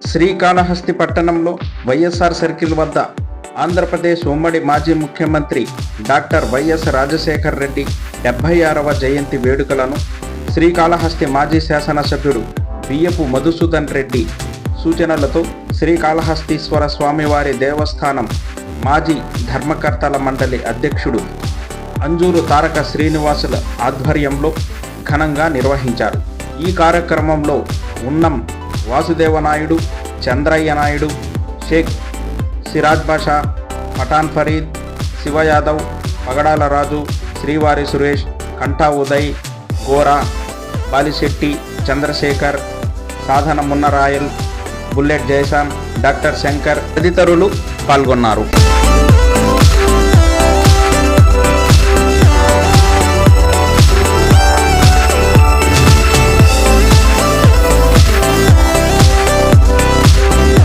శ్రీకాళహస్తి పట్టణంలో వైఎస్ఆర్ సర్కిల్ వద్ద ఆంధ్రప్రదేశ్ ఉమ్మడి మాజీ ముఖ్యమంత్రి డాక్టర్ వైఎస్ రాజశేఖర్ రెడ్డి డెబ్బై ఆరవ జయంతి వేడుకలను శ్రీకాళహస్తి మాజీ శాసనసభ్యుడు బియ్యపు మధుసూదన్ రెడ్డి సూచనలతో శ్రీకాళహస్తీశ్వర స్వామివారి దేవస్థానం మాజీ ధర్మకర్తల మండలి అధ్యక్షుడు అంజూరు తారక శ్రీనివాసుల ఆధ్వర్యంలో ఘనంగా నిర్వహించారు. ఈ కార్యక్రమంలో ఉన్నం వాసుదేవ నాయుడు చంద్రయ్య నాయుడు షేక్ సిరాజ్ బాషా పఠాన్ ఫరీద్ శివ యాదవ్ పగడాల రాజు శ్రీవారి సురేష్ కంఠా ఉదయ్ గోరా బాలిశెట్టి చంద్రశేఖర్ సాధన మున్నరాయల్ బుల్లెట్ జయశాన్ డాక్టర్ శంకర్ తదితరులు పాల్గొన్నారు.